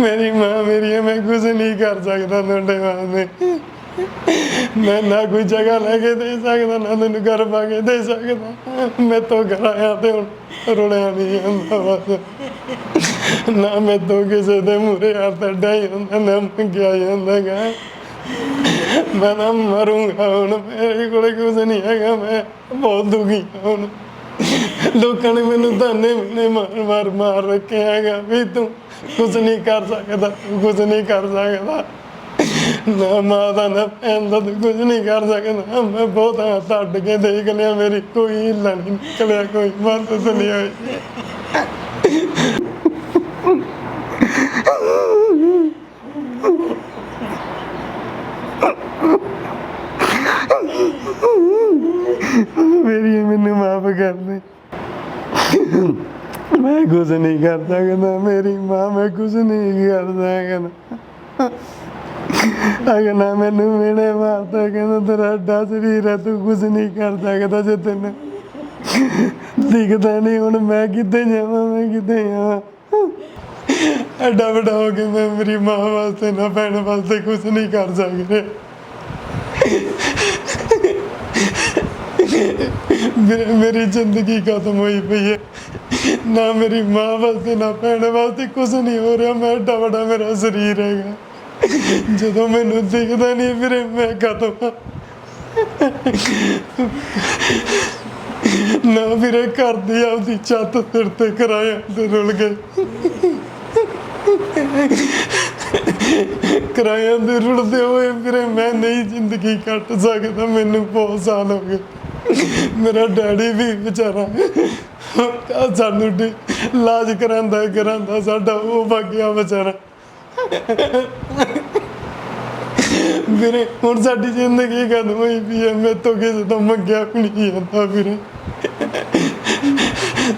ਮੇਰੀ ਮਾਂ ਮੇਰੀ ਹੈ, ਮੈਂ ਕੁਝ ਨਹੀਂ ਕਰ ਸਕਦਾ ਤੁਹਾਡੇ ਵਾਸਤੇ। ਮੈਂ ਨਾ ਕੋਈ ਜਗ੍ਹਾ ਲੈ ਕੇ ਦੇ ਸਕਦਾ ਨਾ ਤੈਨੂੰ ਘਰ ਪਾ ਕੇ ਦੇ ਸਕਦਾ। ਮੈਂ ਤੋਂ ਕਰਾਇਆ ਤੇ ਹੁਣ ਰੁਲਿਆ ਨਹੀਂ ਜਾਂਦਾ ਬਸ। ਨਾ ਮੈਂ ਤੋਂ ਕਿਸੇ ਦੇ ਮੂਰੇ ਹੱਥ ਅੱਡਾਈ ਹੁੰਦਾ ਨਾ ਮੰਗਿਆ ਜਾਂਦਾ ਗਾ। ਮੈਂ ਨਾ ਮਰੂੰਗਾ ਹੁਣ ਮੇਰੇ ਕੋਲ ਕੁਝ ਨਹੀਂ ਹੈਗਾ ਮੈਂ ਬਹੁਤ ਦੁਖੀ ਹਾਂ ਹੁਣ। ਲੋਕਾਂ ਨੇ ਮੈਨੂੰ ਤਾਨੇ ਮੈਨੇ ਮਾਰ ਮਾਰ ਮਾਰ ਰੱਖਿਆ ਹੈਗਾ ਵੀ ਤੂੰ ਕੁਝ ਨਹੀਂ ਕਰ ਸਕਦਾ ਤੂੰ ਕੁਝ ਨਹੀਂ ਕਰ ਸਕਦਾ। ਨਾ ਮਾਂ ਦਾ ਨਾ ਭੈਣ ਦਾ ਤੂੰ ਕੁਝ ਨਹੀਂ ਕਰ ਸਕਦਾ। ਮੈਂ ਬਹੁਤ ਹੱਥ ਅੱਡ ਕੇ ਦੇਖ ਲਿਆ, ਮੇਰੀ ਕੋਈ ਹਿੱਲਾ ਨਹੀਂ ਨਿਕਲਿਆ, ਕੋਈ ਮਦਦ ਨਹੀਂ ਹੋਈ। ਮੇਰੀ ਮੈਨੂੰ ਮਾਫ ਕਰ ਦੇ। ਮੈਂ ਕੁਝ ਨਹੀਂ ਕਰ ਸਕਦਾ ਮੇਰੀ ਮਾਂ ਮੈਂ ਕੁਝ ਨਹੀਂ ਕਰ ਸਕਦਾ ਅਗਰ ਮੈਨੂੰ ਮੇਰੇ ਮਾਰਦਾ, ਕਹਿੰਦਾ ਤੇਰਾ ਅੱਡਾ ਸਰੀਰ ਹੈ, ਤੂੰ ਕੁਝ ਨਹੀਂ ਕਰ ਸਕਦਾ ਜੇ ਤੈਨੂੰ ਦਿਖਦਾ ਨਹੀਂ, ਹੁਣ ਮੈਂ ਕਿੱਥੇ ਜਾਵਾਂ, ਮੈਂ ਕਿੱਥੇ ਜਾਵਾਂ? ਐਡਾ ਵੱਡਾ ਹੋ ਕੇ ਮੈਂ ਮੇਰੀ ਮਾਂ ਵਾਸਤੇ, ਨਾ ਭੈਣ ਵਾਸਤੇ ਕੁਝ ਨਹੀਂ ਕਰ ਸਕਦਾ। ਮੇਰੇ ਮੇਰੀ ਜ਼ਿੰਦਗੀ ਖਤਮ ਹੋਈ ਪਈ ਹੈ ਨਾ ਮੇਰੀ ਮਾਂ ਵਾਸਤੇ, ਨਾ ਭੈਣ ਵਾਸਤੇ ਕੁਝ ਨਹੀਂ ਹੋ ਰਿਹਾ। ਮੈਂ ਏਡਾ ਵੱਡਾ ਮੇਰਾ ਸਰੀਰ ਹੈਗਾ। ਜਦੋਂ ਮੈਨੂੰ ਦਿਖਦਾ ਨਹੀਂ ਵੀਰੇ, ਮੈਂ ਖਤਮ ਨਾ ਵੀਰੇ, ਘਰ ਦੀ ਆਪਦੀ ਛੱਤ ਸਿਰ ਤੇ ਕਰਾਇਆ ਤੇ ਰੁਲ ਗਏ। ਕਿਰਾਇਆ ਦੇ ਰੁਲਦੇ ਹੋਏ ਵੀਰੇ, ਮੈਂ ਨਹੀਂ ਜ਼ਿੰਦਗੀ ਕੱਟ ਸਕਦਾ। ਮੈਨੂੰ ਬਹੁਤ ਸਾਲ ਹੋ ਗਏ। ਮੇਰਾ ਡੈਡੀ ਵੀ ਵਿਚਾਰਾ ਸਾਨੂੰ ਡੀ- ਇਲਾਜ ਕਰਾਂਦਾ ਕਰਾਂਦਾ ਸਾਡਾ, ਉਹ ਵਗਿਆ ਵਿਚਾਰਾ। ਵੀਰੇ, ਹੁਣ ਸਾਡੀ ਜ਼ਿੰਦਗੀ ਖਤਮ ਹੋਈ ਵੀ ਹੈ। ਮੈਂ ਤੋਂ ਕਿਸੇ ਤੋਂ ਮੰਗਿਆ ਵੀ ਨਹੀਂ ਜਾਂਦਾ ਵੀਰੇ।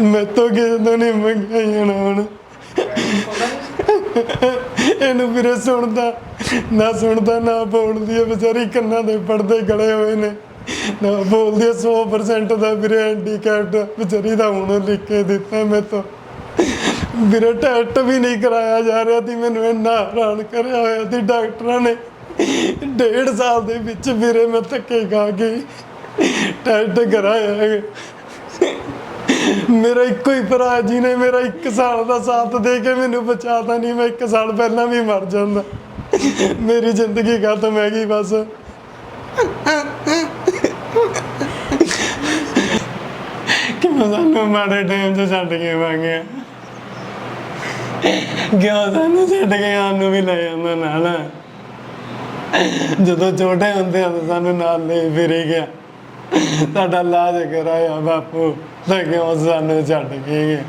ਮੈਂ ਤੋਂ ਕਿਸੇ ਤੋਂ ਨਹੀਂ ਮੰਗਿਆ ਜਾਣਾ ਹੁਣ। ਇਹਨੂੰ ਵੀਰੇ ਸੁਣਦਾ, ਨਾ ਸੁਣਦਾ, ਨਾ ਬੋਲਦੀ ਹੈ। ਵਿਚਾਰੀ ਕੰਨਾਂ ਦੇ ਪਰਦੇ ਗਲੇ ਹੋਏ ਨੇ। ਨਾ ਬੋਲਦੀ ਹੈ 100% ਦਾ ਵੀਰੇ ਹੈਂਡੀਕੈਪਟ ਵਿਚਾਰੀ ਦਾ ਹੁਣ ਲਿਖ ਕੇ ਦਿੱਤਾ ਮੈਂ ਤੋਂ। ਵੀਰੇ ਟੈਸਟ ਵੀ ਨਹੀਂ ਕਰਾਇਆ ਜਾ ਰਿਹਾ ਸੀ, ਮੈਨੂੰ ਇੰਨਾ ਹੈਰਾਨ ਕਰਿਆ ਹੋਇਆ ਸੀ ਡਾਕਟਰਾਂ ਨੇ। ਡੇਢ ਸਾਲ ਦੇ ਵਿੱਚ ਵੀਰੇ ਮੈਂ ਧੱਕੇ ਖਾ ਕੇ ਟੈਸਟ ਕਰਾਇਆ ਮੇਰਾ ਇੱਕੋ ਹੀ ਭਰਾ ਜਿਹਨੇ ਮੇਰਾ 1 ਸਾਲ ਦਾ ਸਾਥ ਦੇ ਕੇ ਮੈਨੂੰ ਬਚਾਤਾ ਨਹੀਂ, ਮੈਂ 1 ਸਾਲ ਪਹਿਲਾਂ ਵੀ ਮਰ ਜਾਂਦਾ। ਮੇਰੀ ਜ਼ਿੰਦਗੀ ਖਤਮ ਹੈਗੀ ਬਸ ਕਿਉਂ ਸਾਨੂੰ ਮਾੜੇ ਟਾਈਮ 'ਚ ਛੱਡ ਕੇ ਵਾਂਗੇ ਕਿਉਂ ਸਾਨੂੰ ਛੱਡ ਕੇ ਸਾਨੂੰ ਵੀ ਲੈ ਜਾਂਦਾ ਨਾਲ? ਜਦੋਂ ਛੋਟੇ ਹੁੰਦੇ ਆ ਸਾਨੂੰ ਨਾਲ ਲੈ ਫਿਰੇ ਗਿਆ। ਸਾਡਾ ਇਲਾਜ ਕਰਾਇਆ ਬਾਪੂ, ਤਾਂ ਕਿਉਂ ਸਾਨੂੰ ਛੱਡ ਕੇ ਗਿਆ?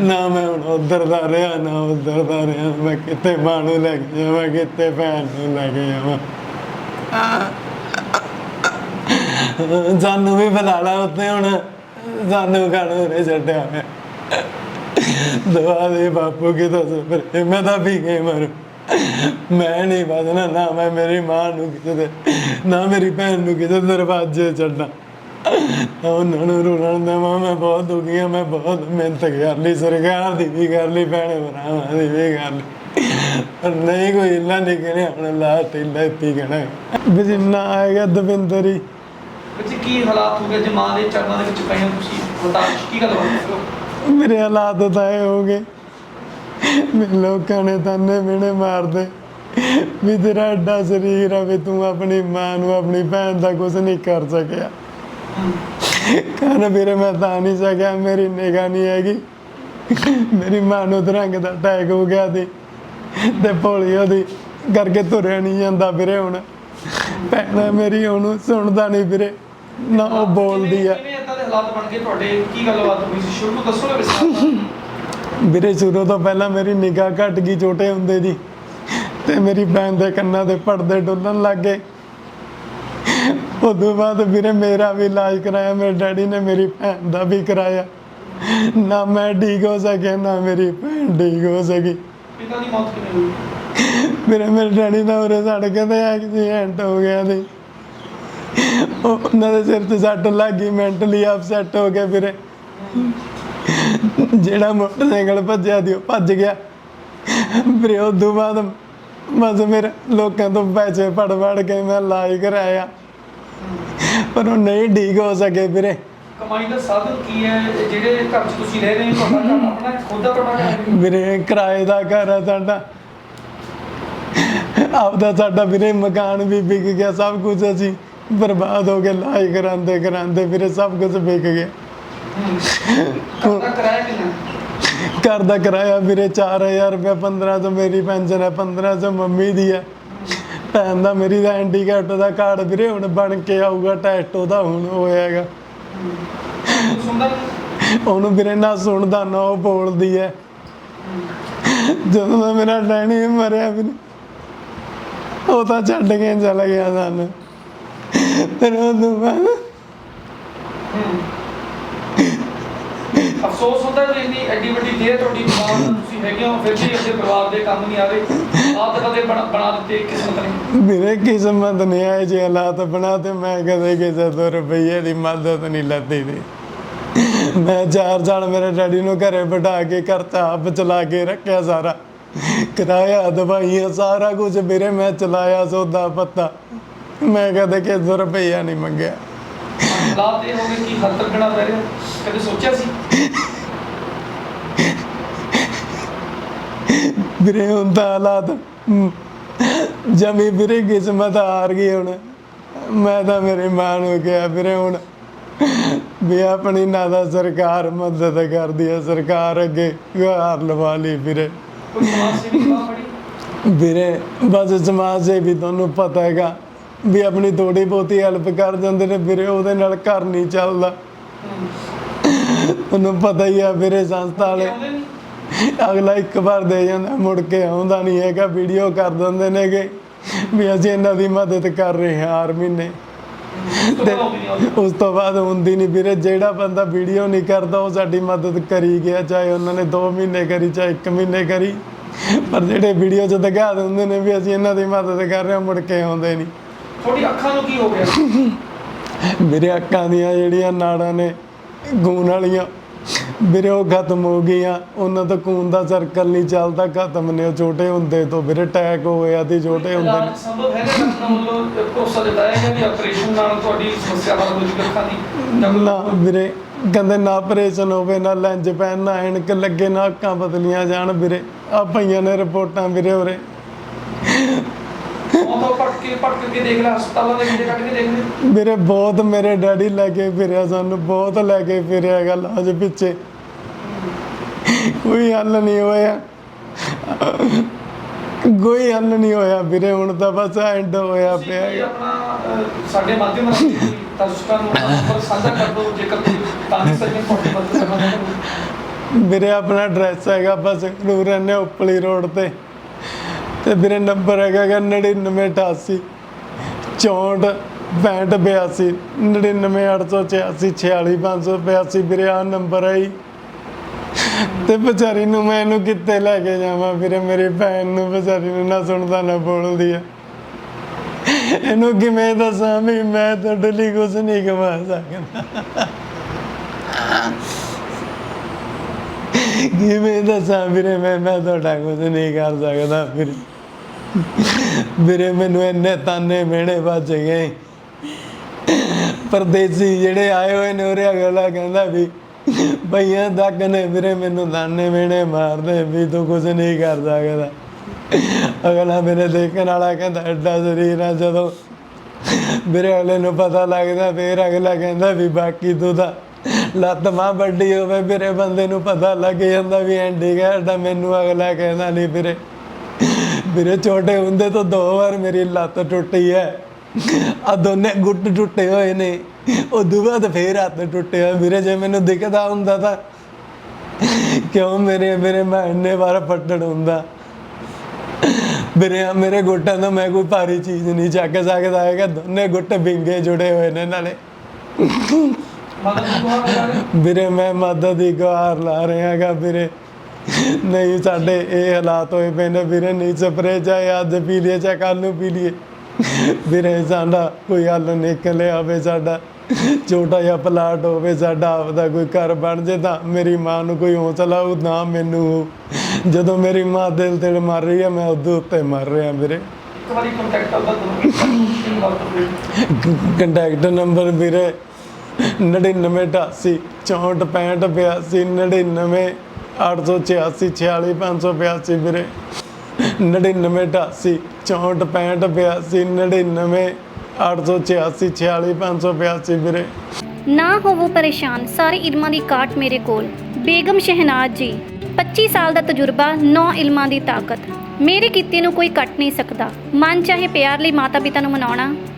ਨਾ ਮੈਂ ਹੁਣ ਉਧਰ ਦਾ ਰਿਹਾ, ਨਾ ਉਧਰ ਦਾ ਰਿਹਾ। ਮੈਂ ਕਿਤੇ ਮਾਂ ਨੂੰ ਲੈ ਕੇ ਜਾਵਾਂ ਕਿਤੇ ਭੈਣ ਨੂੰ ਲੈ ਕੇ ਜਾਵਾਂ? ਸਾਨੂੰ ਵੀ ਬੁਲਾ ਲਾ ਉੱਤੇ ਹੁਣ। ਸਾਨੂੰ ਕਾਹਨੂੰ ਰੇ ਛੱਡਿਆ ਮੈਂ ਦਵਾ ਦੇ ਬਾਪੂ ਕੀ ਦੱਸ ਫਿਰ ਮੈਂ ਤਾਂ ਵੀ ਗਈ ਮਰ। ਮੈਂ ਨਹੀਂ ਬਦਨਾ ਨਾ ਮੈਂ ਮੇਰੀ ਮਾਂ ਨੂੰ ਕਿਤੇ ਦੇ ਨਾ ਮੇਰੀ ਭੈਣ ਨੂੰ ਕਿਤੇ ਦਰਵਾਜ਼ੇ ਛੱਡਾਂ ਉਹਨਾਂ ਨੂੰ ਰੋਣ ਦਾ ਮੈਂ ਬਹੁਤ ਦੁਖੀ ਹਾਂ, ਮੈਂ ਬਹੁਤ ਮਿਹਨਤ ਕਰ ਲਈ। ਸਰਕਾਰ ਦੀ ਵੀ ਕਰ ਲਈ, ਭੈਣ ਭਰਾਵਾਂ ਦੀ ਵੀ ਕਰ ਲਈ। ਪਰ ਨਹੀਂ ਕੋਈ ਇਲਾ ਨਿਕਲਿਆ ਹੁਣ ਲਾਟ ਇੱਲਾ ਇੱਤੀ ਕਹਣਾ ਬਿਜਨਾ ਆਏਗਾ ਦਵਿੰਦਰ ਹੀ ਵਿੱਚ ਕੀ ਹਾਲਾਤ ਹੋ ਗਏ? ਜੇ ਮਾਂ ਦੇ ਚਰਨਾਂ ਦੇ ਵਿੱਚ ਪਏ ਹੋ ਤੁਸੀਂ? ਬਰਦਾਸ਼ਤ ਕੀ ਗੱਲ ਹੋਈ ਮੇਰੇ ਹਾਲਾਤ ਤਾਂ ਇਹ ਹੋ ਗਏ। ਮੇਰੇ ਲੋਕਾਂ ਨੇ ਤਾਨੇ ਮਿਹਣੇ ਮਾਰਦੇ। ਵੀ ਤੇਰਾ ਐਡਾ ਸਰੀਰ ਆ ਵੀ ਤੂੰ ਆਪਣੀ ਮਾਂ ਨੂੰ ਆਪਣੀ ਭੈਣ ਦਾ ਕੁਝ ਨਹੀਂ ਕਰ ਸਕਿਆ। ਕਾਰਨ ਵੀਰੇ, ਮੈਂ ਤਾਂ ਨਹੀਂ ਸਕਿਆ, ਮੇਰੀ ਨਿਗਾਹ ਨਹੀਂ ਹੈਗੀ। ਮੇਰੀ ਮਾਂ ਨੂੰ ਦਰੰਗ ਦਾ ਅਟੈਕ ਹੋ ਗਿਆ ਸੀ ਤੇ ਪੋਲੀਓ ਦੀ ਕਰਕੇ ਤੁਰਿਆ ਨਹੀਂ ਜਾਂਦਾ ਵੀਰੇ ਹੁਣ। ਭੈਣ ਮੇਰੀ ਉਹਨੂੰ ਸੁਣਦਾ ਨਹੀਂ ਵੀਰੇ। ਨਾ ਉਹ ਬੋਲਦੀ ਆ। ਕਿਵੇਂ ਇਦਾਂ ਦੇ ਹਾਲਾਤ ਬਣ ਗਏ ਤੁਹਾਡੇ? ਕੀ ਗੱਲਬਾਤ ਹੋਈ ਸੀ? ਸ਼ੁਰੂ ਤੋਂ ਦੱਸੋਗੇ ਵਿਸਥਾਰ ਵੀਰੇ ਸ਼ੁਰੂ ਤੋਂ ਪਹਿਲਾਂ ਮੇਰੀ ਨਿਗਾਹ ਘਟ ਗਈ ਛੋਟੇ ਹੁੰਦੇ ਜੀ ਤੇ ਮੇਰੀ ਭੈਣ ਦੇ ਕੰਨਾਂ ਦੇ ਪਰਦੇ ਡੁੱਲਣ ਲੱਗ ਗਏ। ਉਦੋਂ ਬਾਅਦ ਵੀਰੇ ਮੇਰਾ ਵੀ ਇਲਾਜ ਕਰਾਇਆ। ਮੇਰੇ ਡੈਡੀ ਨੇ ਮੇਰੀ ਭੈਣ ਦਾ ਵੀ ਕਰਾਇਆ। ਨਾ ਮੈਂ ਠੀਕ ਹੋ ਸਕਿਆ ਨਾ ਮੇਰੀ ਭੈਣ ਠੀਕ ਹੋ ਸਕੀ। ਪਿਤਾ ਦੀ ਮੌਤ ਕਿਵੇਂ ਹੋਈ? ਮੇਰੇ ਮੇਰੇ ਡੈਡੀ ਦਾ ਉਰੇ ਸੜਕ ਤੇ ਐਕਸੀਡੈਂਟ ਹੋ ਗਿਆ ਸੀ। ਉਹਨਾਂ ਦੇ ਸਿਰ ਤੇ ਸੱਟ ਲੱਗ ਗਈ ਮੈਂਟਲੀ ਅਪਸੈਟ ਹੋ ਗਿਆ ਵੀਰੇ ਜਿਹੜਾ ਮੋਟਰਸਾਈਕਲ ਭੱਜਿਆ ਦੀ ਉਹ ਭੱਜ ਗਿਆ। ਵੀਰੇ ਉਹ ਤੋਂ ਬਾਅਦ ਬਸ ਮੇਰੇ ਲੋਕਾਂ ਤੋਂ ਪੈਸੇ ਫੜ ਫੜ ਕੇ ਮੈਂ ਇਲਾਜ ਕਰਾਇਆ। ਪਰ ਉਹ ਨਹੀਂ ਠੀਕ ਹੋ ਸਕੇ ਵੀਰੇ। ਕਮਾਈ ਦਾ ਸਾਧਨ ਕੀ ਹੈ? ਜਿਹੜੇ ਘਰ 'ਚ ਤੁਸੀਂ ਰਹਿ ਰਹੇ ਹੋ ਤੁਹਾਡਾ ਘਰ ਆਪਣਾ? ਖੁਦ ਦਾ ਤੁਹਾਡਾ ਘਰ? ਵੀਰੇ ਕਿਰਾਏ ਦਾ ਘਰ ਆ ਸਾਡਾ। ਆਪਦਾ ਸਾਡਾ ਵੀਰੇ ਮਕਾਨ ਵੀ ਵਿਕ ਗਿਆ ਸਭ ਕੁਝ ਅਸੀਂ ਬਰਬਾਦ ਹੋ ਗਏ ਇਲਾਜ ਕਰਾਂਦੇ ਕਰਾਂਦੇ ਵੀਰੇ ਸਭ ਕੁਝ ਵਿਕ ਗਿਆ। ਦਾ ਕਿਰਾਇਆ ਕਿੰਨਾ? ਘਰ ਦਾ ਕਿਰਾਇਆ ਵੀਰੇ 4000 ਰੁਪਏ 1500 ਮੇਰੀ ਪੈਨਸ਼ਨ ਹੈ 1500 ਮੰਮੀ ਦੀ ਹੈ। ਭੈਣ ਦਾ ਮੇਰੀ ਦਾ ਹੈਂਡੀਕੈਪਟ ਦਾ ਕਾਰਡ ਵੀਰੇ ਹੁਣ ਬਣ ਕੇ ਆਊਗਾ ਟੈਸਟ ਉਹਦਾ ਹੁਣ ਹੋਇਆਗਾ। ਸੁਣਦਾ? ਉਹਨੂੰ ਵੀਰੇ ਨਾ ਸੁਣਦਾ ਨਾ ਉਹ ਬੋਲਦੀ ਹੈ। ਜਦੋਂ ਦਾ ਮੇਰਾ ਡੈਡੀ ਮਰਿਆ ਵੀਰੇ ਉਹ ਤਾਂ ਛੱਡ ਕੇ ਚਲਾ ਗਿਆ ਸਾਨੂੰ। ਫਿਰ ਉਹ ਬਾਅਦ ਅਫਸੋਸ ਹੁੰਦਾ ਵੀ ਇੰਨੀ ਐਡੀ ਵੱਡੀ ਦੇਰ ਤੁਹਾਡੀ ਨੂੰ ਤੁਸੀਂ ਹੈਗੇ ਹੋ ਫਿਰ ਵੀ ਆਪਣੇ ਪਰਿਵਾਰ ਦੇ ਕੰਮ ਨਹੀਂ ਆ ਰਹੇ ਆਪ ਤਾਂ ਕਦੇ ਬਣਾ ਬਣਾ ਦਿੱਤੇ ਕਿਸਮਤ ਨੇ ਵੀਰੇ ਕਿਸਮਤ ਨਹੀਂ ਆਏ ਜੇ ਹਾਲਾਤ ਬਣਾ ਤੇ ਮੈਂ ਕਦੇ ਕਿਸੇ ਤੋਂ ਰੁਪਈਏ ਦੀ ਮਦਦ ਨਹੀਂ ਲੱਤੀ ਦੀ। ਮੈਂ ਚਾਰ ਸਾਲ ਮੇਰੇ ਡੈਡੀ ਨੂੰ ਘਰੇ ਬਿਠਾ ਕੇ ਖਰਚਾ ਆਪ ਚਲਾ ਕੇ ਰੱਖਿਆ ਸਾਰਾ। ਕਿਰਾਇਆ ਦਵਾਈਆਂ ਸਾਰਾ ਕੁਝ ਵੀਰੇ ਮੈਂ ਚਲਾਇਆ ਸੌਦਾ ਪੱਤਾ। ਮੈਂ ਕਦੇ ਕਿਸੇ ਤੋਂ ਰੁਪਈਆ ਨਹੀਂ ਮੰਗਿਆ। ਹਾਲਾਤ ਇਹ ਹੋ ਗਏ ਕਿ ਹੱਥ ਰੱਖਣਾ ਪੈ ਰਿਹਾ। ਕਦੇ ਸੋਚਿਆ ਸੀ? ਵੀਰੇ ਹੁਣ ਤਾਂ ਹਾਲਾਤ ਜਮੀ ਵੀਰੇ ਕਿਸਮਤ ਹਾਰ ਗਈ ਹੁਣ। ਮੈਂ ਤਾਂ ਮੇਰੀ ਮਾਂ ਨੂੰ ਕਿਹਾ ਵੀਰੇ ਹੁਣ ਵੀ ਆਪਣੀ ਨਾ ਦਾ ਸਰਕਾਰ ਮਦਦ ਕਰਦੀ ਹੈ ਸਰਕਾਰ ਅੱਗੇ ਗੁਹਾਰ ਲਵਾ ਲਈ ਵੀਰੇ। ਕੋਈ ਸਮਾਜ ਸੇਵੀ ਵੀਰੇ ਬਸ ਸਮਾਜ ਸੇ ਵੀ ਤੁਹਾਨੂੰ ਪਤਾ ਹੈਗਾ। ਵੀ ਆਪਣੀ ਥੋੜੀ ਬਹੁਤੀ ਹੈਲਪ ਕਰ ਜਾਂਦੇ ਨੇ ਵੀਰੇ, ਉਹਦੇ ਨਾਲ ਘਰ ਨਹੀਂ ਚੱਲਦਾ। ਤੁਹਾਨੂੰ ਪਤਾ ਹੀ ਆ ਵੀਰੇ ਸੰਸਥਾ ਵਾਲੇ। ਅਗਲਾ ਇੱਕ ਵਾਰ ਦੇ ਜਾਂਦਾ, ਮੁੜ ਕੇ ਆਉਂਦਾ ਨਹੀਂ ਹੈਗਾ ਵੀਡੀਓ ਕਰ ਦਿੰਦੇ ਨੇਗੇ ਵੀ ਅਸੀਂ ਇਹਨਾਂ ਦੀ ਮਦਦ ਕਰ ਰਹੇ ਹਾਂ ਹਰ ਮਹੀਨੇ। ਤੇ ਉਸ ਤੋਂ ਬਾਅਦ ਹੁੰਦੀ ਨਹੀਂ ਵੀਰੇ, ਜਿਹੜਾ ਬੰਦਾ ਵੀਡੀਓ ਨਹੀਂ ਕਰਦਾ, ਉਹ ਸਾਡੀ ਮਦਦ ਕਰੀ ਗਿਆ, ਚਾਹੇ ਉਹਨਾਂ ਨੇ 2 ਮਹੀਨੇ ਕਰੀ, ਚਾਹੇ 1 ਮਹੀਨੇ ਕਰੀ। ਪਰ ਜਿਹੜੇ ਵੀਡੀਓ 'ਚ ਦਿਖਾ ਦਿੰਦੇ ਨੇ ਵੀ ਅਸੀਂ ਇਹਨਾਂ ਦੀ ਮਦਦ ਕਰ ਰਹੇ ਹਾਂ, ਮੁੜ ਕੇ ਆਉਂਦੇ ਨਹੀਂ। ਤੁਹਾਡੀ ਅੱਖਾਂ ਨੂੰ ਕੀ ਹੋ ਗਿਆ? ਮੇਰੇ ਅੱਖਾਂ ਦੀਆਂ ਜਿਹੜੀਆਂ ਨਾੜਾਂ ਨੇ ਗੂਣ ਵਾਲੀਆਂ ਵੀਰੇ ਉਹ ਖਤਮ ਹੋ ਗਈਆਂ। ਉਹਨਾਂ ਤੋਂ ਖੂਨ ਦਾ ਸਰਕਲ ਨਹੀਂ ਚੱਲਦਾ ਖਤਮ ਨੇ ਉਹ ਛੋਟੇ ਹੁੰਦੇ ਤੋਂ। ਵੀਰੇ ਅਟੈਕ ਹੋਇਆ ਤੇ ਛੋਟੇ ਹੁੰਦੇ ਨੇ ਸੰਭਵ ਹੈਗਾ ਡਾਕਟਰਾਂ ਵੱਲੋਂ ਭਰੋਸਾ ਦਿੱਤਾ ਹੈ ਕਿ ਆਪਰੇਸ਼ਨ ਨਾਲ ਤੁਹਾਡੀ ਸਮੱਸਿਆ ਹੱਲ ਹੋ ਜੂਗੀ ਅੱਖਾਂ ਦੀ ਜਾਂ ਕੋਈ- ਨਾ ਵੀਰੇ ਕਹਿੰਦੇ ਨਾ ਆਪਰੇਸ਼ਨ ਹੋਵੇ ਨਾ ਲੈਂਜ ਪੈਣ ਨਾ ਐਨਕ ਲੱਗੇ ਨਾ ਅੱਖਾਂ ਬਦਲੀਆਂ ਜਾਣ ਵੀਰੇ। ਆ ਪਈਆਂ ਨੇ ਰਿਪੋਰਟਾਂ ਵੀਰੇ ਉਰੇ। ਉਹ ਤਾਂ ਪੜ ਕੇ ਪੜ ਕੇ ਦੇਖ ਲੈ ਹਸਪਤਾਲਾਂ ਦੇ ਕਿਤੇ ਕੱਢ ਕੇ ਦੇਖ ਲੈ। ਵੀਰੇ ਬਹੁਤ ਮੇਰੇ ਡੈਡੀ ਲੈ ਕੇ ਫਿਰਿਆ ਸਾਨੂੰ ਬਹੁਤ ਲੈ ਕੇ ਫਿਰਿਆ ਗੱਲ ਅਜ ਪਿੱਛੇ। ਕੋਈ ਹੱਲ ਨਹੀਂ ਹੋਇਆ। ਕੋਈ ਹੱਲ ਨਹੀਂ ਹੋਇਆ ਵੀਰੇ ਹੁਣ ਤਾਂ ਬਸ ਐਂਡ ਹੋਇਆ ਤੁਸੀਂ ਪਿਆ। ਕੋਈ ਆਪਣਾ ਅਹ, ਸਾਡੇ ਮਾਧਿਅਮ ਰਾਹੀਂ ਦਰਸ਼ਕਾਂ ਨੂੰ ਸਾਂਝਾ ਕਰ ਦਿਓ ਜੇਕਰ ਕੋਈ ਤਾਂ ਸੱਜਣ ਤੁਹਾਡੀ ਮਦਦ ਕਰਨਾ ਚਾਹੁੰਦੇ ਵੀਰੇ ਆਪਣਾ ਐਡਰੈਸ ਹੈਗਾ ਬਸ ਨੂੰ ਰਹਿੰਦੇ ਹਾਂ ਉਪਲੀ ਰੋਡ ਤੇ। ਤੇ ਵੀਰੇ ਨੰਬਰ ਹੈਗਾ ਗਾ 9988 64 62 82 99886 46582 ਵੀਰੇ ਆ ਨੰਬਰ ਹੈ ਤੇ ਵਿਚਾਰੀ ਨੂੰ ਮੈਂ ਇਹਨੂੰ ਕਿੱਥੇ ਲੈ ਕੇ ਜਾਵਾਂ ਵੀਰੇ, ਮੇਰੀ ਭੈਣ ਨੂੰ ਵਿਚਾਰੀ ਨੂੰ ਨਾ ਸੁਣਦਾ, ਨਾ ਬੋਲਦੀ ਆ। ਇਹਨੂੰ ਕਿਵੇਂ ਦੱਸਾਂ ਵੀ ਮੈਂ ਤੁਹਾਡੇ ਲਈ ਕੁਝ ਨਹੀਂ ਕਮਾ ਸਕਦਾ। ਕਿਵੇਂ ਦੱਸਾਂ ਵੀਰੇ, ਮੈਂ ਮੈਂ ਤੁਹਾਡਾ ਕੁਝ ਨਹੀਂ ਕਰ ਸਕਦਾ ਫਿਰ ਵੀਰੇ, ਮੈਨੂੰ ਇੰਨੇ ਤਾਨੇ ਮਿਹਣੇ ਵੱਜ ਗਏ। ਪਰਦੇਸੀ ਜਿਹੜੇ ਆਏ ਹੋਏ ਨੇ, ਉਰੇ ਅਗਲਾ ਕਹਿੰਦਾ ਵੀ ਭਈਆ ਤੱਕ ਨੇ ਵੀਰੇ, ਮੈਨੂੰ ਤਾਨੇ ਮਿਹਣੇ ਮਾਰਦੇ ਵੀ ਤੂੰ ਕੁਝ ਨਹੀਂ ਕਰ ਸਕਦਾ। ਅਗਲਾ ਮੇਰੇ ਦੇਖਣ ਵਾਲਾ ਕਹਿੰਦਾ, ਐਡਾ ਸਰੀਰ ਆ ਜਦੋਂ। ਮੇਰੇ ਅਗਲੇ ਨੂੰ ਪਤਾ ਲੱਗਦਾ, ਫੇਰ ਅਗਲਾ ਕਹਿੰਦਾ ਵੀ ਬਾਕੀ ਤੂੰ ਤਾਂ ਲੱਤ ਮਾਂ ਵੱਡੀ ਹੋਵੇ ਵੀਰੇ, ਬੰਦੇ ਨੂੰ ਪਤਾ ਲੱਗ ਜਾਂਦਾ ਵੀ ਹੈਂਡੀਕੈਪਟ ਆ ਮੈਨੂੰ ਅਗਲਾ ਕਹਿੰਦਾ ਨਹੀਂ ਵੀਰੇ। ਵੀਰੇ, ਛੋਟੇ ਹੁੰਦੇ ਤੋਂ ਦੋ ਵਾਰ ਮੇਰੀ ਲੱਤ ਟੁੱਟੀ ਹੈ। ਆ ਦੋਨੇ ਗੁੱਟ ਟੁੱਟੇ ਹੋਏ ਨੇ। ਉਹ ਬਾਅਦ ਫੇਰ ਹੱਥ ਟੁੱਟਿਆ ਵੀਰੇ, ਜੇ ਮੈਨੂੰ ਦਿਖਦਾ ਹੁੰਦਾ ਤਾਂ ਕਿਉਂ ਮੇਰੇ ਮੇਰੇ ਮੈਂ ਇੰਨੇ ਵਾਰ ਫੱਟੜ ਹੁੰਦਾ? ਵੀਰੇ ਮੇਰੇ ਗੁੱਟਾਂ ਦਾ ਮੈਂ ਕੋਈ ਭਾਰੀ ਚੀਜ਼ ਨਹੀਂ ਚੱਕ ਸਕਦਾ ਹੈਗਾ। ਦੋਨੇ ਗੁੱਟ ਵਿੰਗੇ ਜੁੜੇ ਹੋਏ ਨੇ ਨਾਲੇ। ਵੀਰੇ ਮੈਂ ਮਦਦ ਦੀ ਗੁਹਾਰ ਲਾ ਰਿਹਾ ਹੈਗਾ ਵੀਰੇ। ਨਹੀਂ ਸਾਡੇ ਇਹ ਹਾਲਾਤ ਹੋਏ ਪਏ ਨੇ ਵੀਰੇ ਨਹੀਂ ਸਪਰੇ ਚਾਹੇ ਅੱਜ ਪੀ ਲਈਏ ਚਾਹੇ ਕੱਲ ਨੂੰ ਪੀ ਲਈਏ। ਵੀਰੇ ਸਾਡਾ ਕੋਈ ਹੱਲ ਨਿਕਲ ਆਵੇ ਸਾਡਾ ਛੋਟਾ ਜਿਹਾ ਪਲਾਟ ਹੋਵੇ ਸਾਡਾ ਆਪਦਾ ਕੋਈ ਘਰ ਬਣ ਜੇ ਤਾਂ ਮੇਰੀ ਮਾਂ ਨੂੰ ਕੋਈ ਹੌਸਲਾ ਹੋ ਨਾ ਮੈਨੂੰ। ਜਦੋਂ ਮੇਰੀ ਮਾਂ ਦਿਲ ਤੇ ਮਰ ਰਹੀ ਹੈ ਮੈਂ ਉਹਦੇ ਉੱਤੇ ਮਰ ਰਿਹਾ ਵੀਰੇ। ਕੰਟੈਕਟ ਨੰਬਰ ਵੀਰੇ 9988 64 82 99 886 46582 ਵੀਰੇ। 9988 64 82 99 886 46582 ਵੀਰੇ। ਨਾ ਹੋਵੋ ਪਰੇਸ਼ਾਨ, ਸਾਰੇ ਇਲਮਾਂ ਦੀ ਕਾਟ ਮੇਰੇ ਕੋਲ। ਬੇਗਮ ਸ਼ਹਿਨਾਜ਼ ਜੀ 25 ਸਾਲ ਦਾ ਤਜਰਬਾ 9 ਇਲਮਾਂ ਦੀ ਤਾਕਤ। ਮੇਰੇ ਕੀਤੇ ਨੂੰ ਕੋਈ ਕੱਟ ਨਹੀਂ ਸਕਦਾ। ਮਨ ਚਾਹੇ ਪਿਆਰ ਲਈ ਮਾਤਾ ਪਿਤਾ ਨੂੰ ਮਨਾਉਣਾ।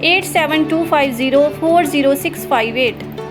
8725040658